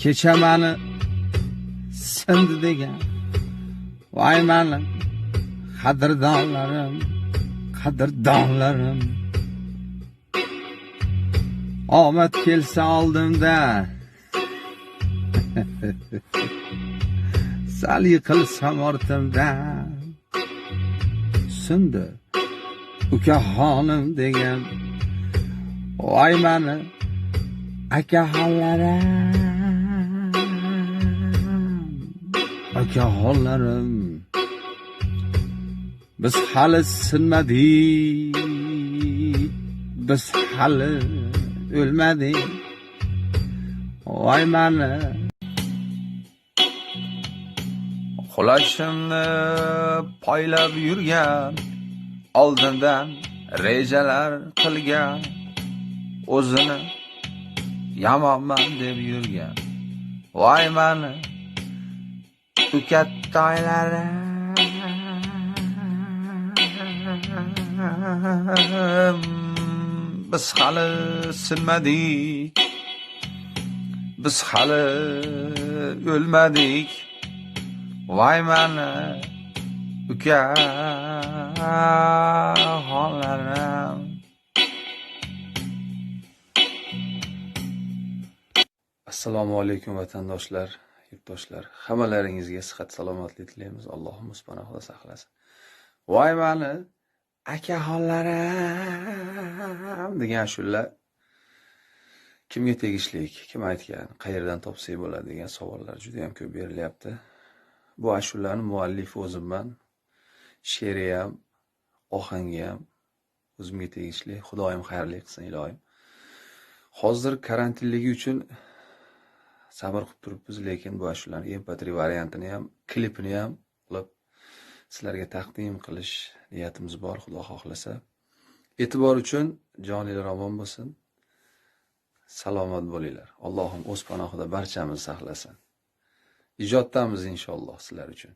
kecha mani sindi degan voy mani qadrdonlarim qadrdonlarim omad kelsa oldimda sal yiqilsam ortimdan sindi ukaxonim degan voy mani akaxonlarim akaxonlarim biz hali sinmadik biz hali o'lmadik voy mani Qulashimni poylab yurgan oldindan rejalar qilgan o'zini Yaman ben de bir yürgen. Vay beni Tüket tayları Biz hali silmedik. Biz hali ölmedik Vay beni Üket assalomu alaykum vatandoshlar yurtdoshlar. Hammalaringizga sihat salomatlik tilaymiz. Allohim subhanahu saqlasin voy mani akaxonlarim degan ashula kimga tegishli kim aytgan? Qayerdan topsak bo'ladi degan savollar juda yam ko'p berilyapti. Bu ashulani muallifi o'zimman. She'ri ham ohangi ham o'zimga tegishli. Xudoyim xayrli qilsin ilohim. Hozir karantinligi uchun sabr qilib turibmiz lekin bu ashulani mp три variantini ham klipini ham qilib sizlarga taqdim qilish niyatimiz bor xudo xohlasa. E'tibor uchun joninglar omon bo'lsin. Salomat bo'linglar. Allohim o'z panohida barchamizni saqlasin. Ijoddamiz inshaalloh sizlar uchun.